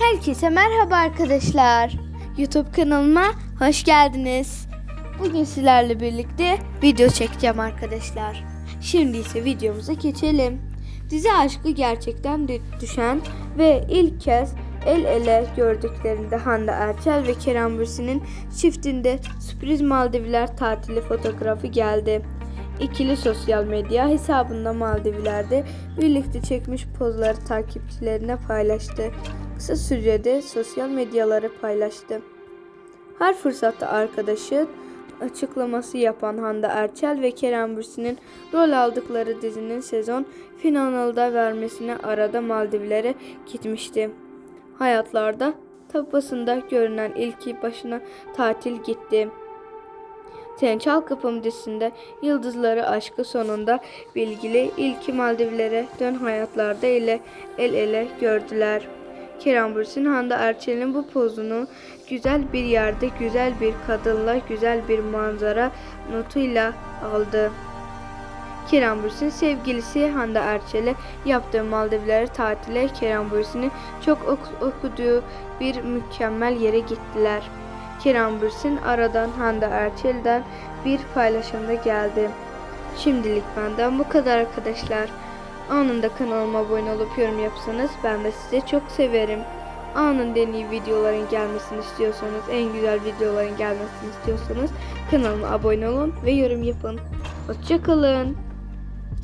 Herkese merhaba arkadaşlar. YouTube kanalıma hoş geldiniz. Bugün sizlerle birlikte video çekeceğim arkadaşlar. Şimdi ise videomuza geçelim. Dizi aşkı gerçekten dü- düşen ve ilk kez el ele gördüklerinde Hande Erçel ve Kerem Bürsin'in çiftinde sürpriz Maldivler tatili fotoğrafı geldi. İkili sosyal medya hesabında Maldivler'de birlikte çekmiş pozları takipçilerine paylaştı. Kısa sürede sosyal medyaları paylaştı. Her fırsatta arkadaşı açıklaması yapan Hande Erçel ve Kerem Bürsin'in rol aldıkları dizinin sezon finalında vermesine arada Maldivlere gitmişti. Hayatlarda tapasında görünen ilki başına tatil gitti. Sen Çal Kapım dizisinde yıldızları aşkı sonunda bilgili ilki Maldivlere dön hayatlarda ile el ele gördüler. Kerem Bürsin Hande Erçel'in bu pozunu güzel bir yerde güzel bir kadınla güzel bir manzara notuyla aldı. Kerem Bürsin sevgilisi Hande Erçel'e yaptığı Maldivler tatile Kerem Bürsin'in çok ok- okuduğu bir mükemmel yere gittiler. Kerem Bürsin aradan Hande Erçel'den bir paylaşımda geldi. Şimdilik benden bu kadar arkadaşlar. Anında kanalıma abone olup yorum yapsanız ben de size çok severim. Anında en iyi videoların gelmesini istiyorsanız, en güzel videoların gelmesini istiyorsanız kanalıma abone olun ve yorum yapın. Hoşçakalın.